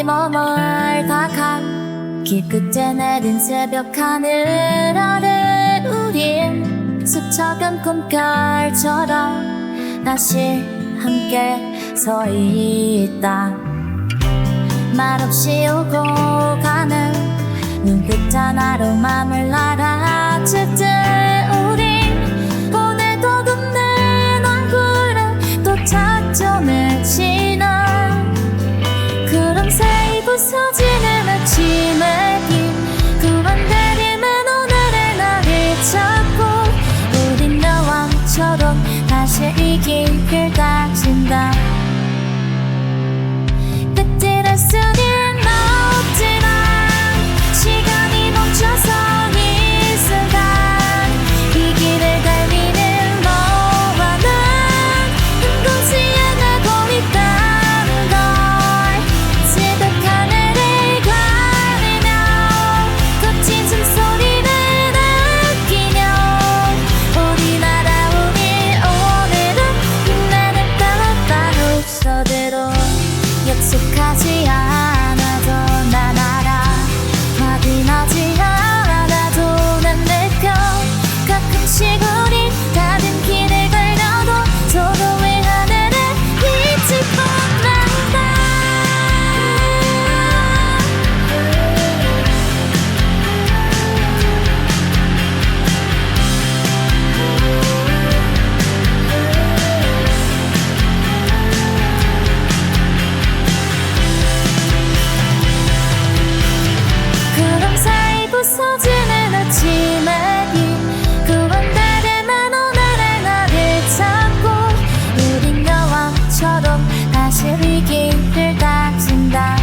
우리 몸을 다한 길끝에 내린 새벽 하늘 아래 우린 스쳐간 꿈결처럼 다시 함께 서 있다. 말없이 오고 가는 눈빛 하나로 맘을 알아. 채비기를 다진다.